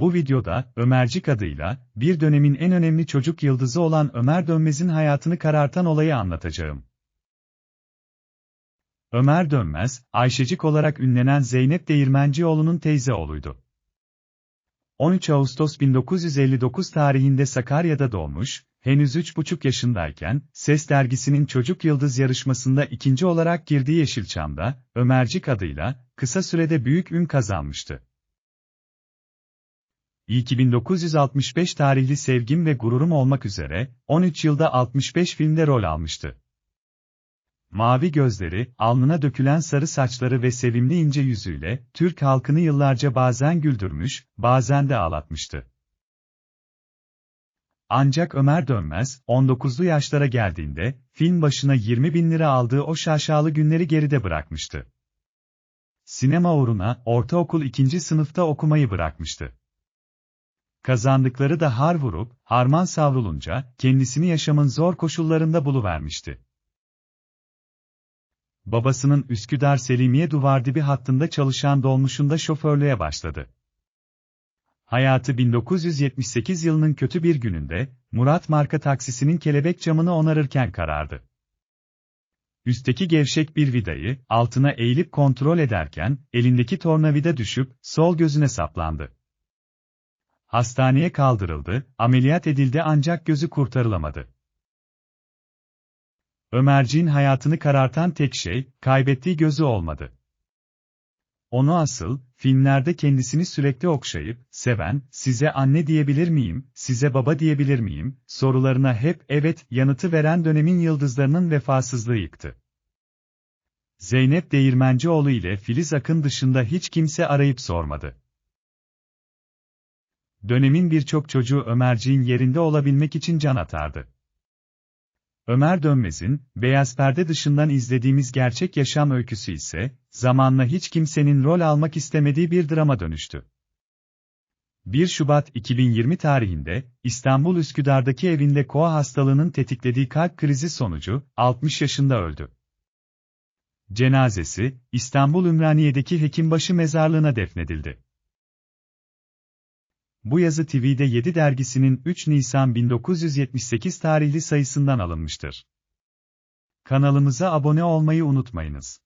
Bu videoda, Ömercik adıyla, bir dönemin en önemli çocuk yıldızı olan Ömer Dönmez'in hayatını karartan olayı anlatacağım. Ömer Dönmez, Ayşecik olarak ünlenen Zeynep Değirmencioğlu'nun teyze oğluydu. 13 Ağustos 1959 tarihinde Sakarya'da doğmuş, henüz 3,5 yaşındayken, Ses dergisinin Çocuk Yıldız yarışmasında ikinci olarak girdiği Yeşilçam'da, Ömercik adıyla, kısa sürede büyük ün kazanmıştı. İlk 1965 tarihli Sevgim ve Gururum olmak üzere, 13 yılda 65 filmde rol almıştı. Mavi gözleri, alnına dökülen sarı saçları ve sevimli ince yüzüyle, Türk halkını yıllarca bazen güldürmüş, bazen de ağlatmıştı. Ancak Ömer Dönmez, 19'lu yaşlara geldiğinde, film başına 20 bin lira aldığı o şaşalı günleri geride bırakmıştı. Sinema uğruna, ortaokul ikinci sınıfta okumayı bırakmıştı. Kazandıkları da har vurup, harman savrulunca, kendisini yaşamın zor koşullarında buluvermişti. Babasının Üsküdar Selimiye Duvardibi hattında çalışan dolmuşunda şoförlüğe başladı. Hayatı 1978 yılının kötü bir gününde, Murat marka taksisinin kelebek camını onarırken karardı. Üstteki gevşek bir vidayı, altına eğilip kontrol ederken, elindeki tornavida düşüp, sol gözüne saplandı. Hastaneye kaldırıldı, ameliyat edildi ancak gözü kurtarılamadı. Ömerciğin hayatını karartan tek şey, kaybettiği gözü olmadı. Onu asıl, filmlerde kendisini sürekli okşayıp, seven, size anne diyebilir miyim, size baba diyebilir miyim, sorularına hep evet yanıtı veren dönemin yıldızlarının vefasızlığı yıktı. Zeynep Değirmencioğlu ile Filiz Akın dışında hiç kimse arayıp sormadı. Dönemin birçok çocuğu Ömerciğin yerinde olabilmek için can atardı. Ömer Dönmez'in, Beyaz Perde dışından izlediğimiz gerçek yaşam öyküsü ise, zamanla hiç kimsenin rol almak istemediği bir drama dönüştü. 1 Şubat 2020 tarihinde, İstanbul Üsküdar'daki evinde koa hastalığının tetiklediği kalp krizi sonucu, 60 yaşında öldü. Cenazesi, İstanbul Ümraniye'deki Hekimbaşı mezarlığına defnedildi. Bu yazı TV'de 7 dergisinin 3 Nisan 1978 tarihli sayısından alınmıştır. Kanalımıza abone olmayı unutmayınız.